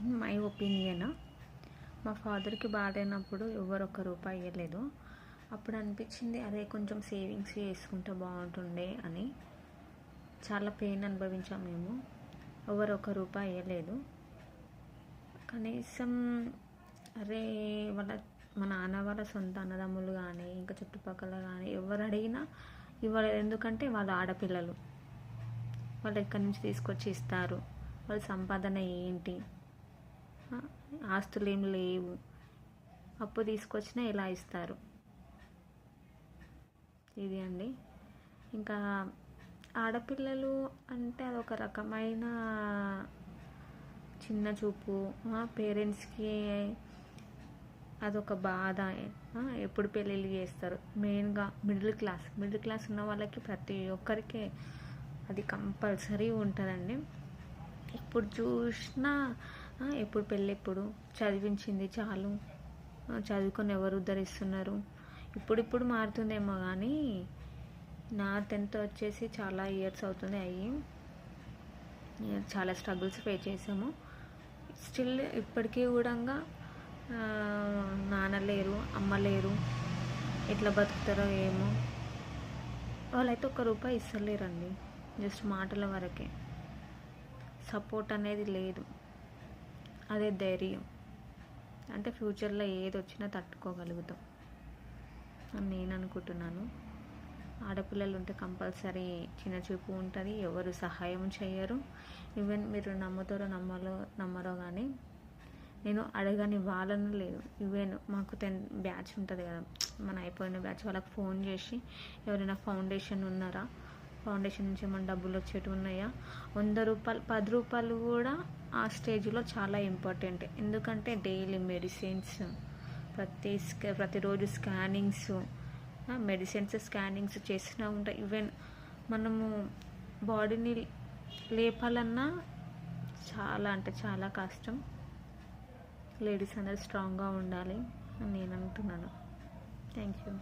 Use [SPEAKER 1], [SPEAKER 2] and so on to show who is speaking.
[SPEAKER 1] In my opinion మా ఫాదర్కి బాగాలేనప్పుడు ఎవరు ఒక్క రూపాయి ఇవ్వలేదు అప్పుడు అనిపించింది అదే కొంచెం సేవింగ్స్ చేసుకుంటే బాగుంటుండే అని. చాలా పెయిన్ అనుభవించాం మేము. ఎవరు ఒక రూపాయి ఇవ్వలేదు కనీసం అరే వాళ్ళ మా నాన్న వాళ్ళ సొంత అన్నదమ్ములు కానీ ఇంకా చుట్టుపక్కల కానీ ఎవరు అడిగినా ఇవ్వలేదు. ఎందుకంటే వాళ్ళ ఆడపిల్లలు. వాళ్ళు ఎక్కడి నుంచి తీసుకొచ్చి ఇస్తారు? వాళ్ళ సంపాదన ఏంటి? ఆస్తులు ఏం లేవు. అప్పు తీసుకొచ్చినా ఎలా ఇస్తారు? ఇది అండి. ఇంకా ఆడపిల్లలు అంటే అదొక రకమైన చిన్న చూపు. పేరెంట్స్కి అదొక బాధ. ఎప్పుడు పెళ్ళిళ్ళు చేస్తారు? మెయిన్గా మిడిల్ క్లాస్. మిడిల్ క్లాస్ ఉన్న వాళ్ళకి ప్రతి ఒక్కరికి అది కంపల్సరీ ఉంటుందండి. ఇప్పుడు చూసినా ఎప్పుడు పెళ్ళి ఎప్పుడు చదివించింది చాలు. చదువుకొని ఎవరు ఉద్ధరిస్తున్నారు? ఇప్పుడిప్పుడు మారుతుందేమో కానీ నా టెన్త్ వచ్చేసి చాలా ఇయర్స్ అవుతుంది అయ్యి నేను చాలా స్ట్రగుల్స్ ఫేస్ చేసాము స్టిల్ ఇప్పటికీ కూడా నాన్న లేరు అమ్మ లేరు. ఎట్లా బతుకుతారో ఏమో. వాళ్ళైతే ఒక్క రూపాయి ఇస్తలేరండి జస్ట్ మాటల వరకే. సపోర్ట్ అనేది లేదు. అదే ధైర్యం. అంటే ఫ్యూచర్లో ఏది వచ్చినా తట్టుకోగలుగుతాం. అని నేను అనుకుంటున్నాను. ఆడపిల్లలు ఉంటే కంపల్సరీ చిన్న చూపు ఉంటుంది. ఎవరు సహాయం చేయరు ఈవెన్ మీరు నమ్ముతారో నమ్మలో నమ్మరో కానీ నేను అడగని వాళ్ళని లేదు. ఈవెన్ మాకు టెన్ బ్యాచ్ ఉంటుంది కదా. మన అయిపోయిన బ్యాచ్ వాళ్ళకి ఫోన్ చేసి ఎవరైనా ఫౌండేషన్ ఉన్నారా? ఫౌండేషన్ నుంచి ఏమైనా డబ్బులు వచ్చేటివి ఉన్నాయా? వంద రూపాయలు పది రూపాయలు కూడా ఆ స్టేజ్లో చాలా ఇంపార్టెంట్. ఎందుకంటే డైలీ మెడిసిన్స్ ప్రతి స్కా ప్రతిరోజు స్కానింగ్స్ మెడిసిన్స్ స్కానింగ్స్ చేస్తూనే ఉంటాయి. ఈవెన్ మనము బాడీని లేపాలన్నా చాలా అంటే చాలా కష్టం. లేడీస్ అందరూ స్ట్రాంగ్గా ఉండాలి అని నేను అంటున్నాను. Thank you.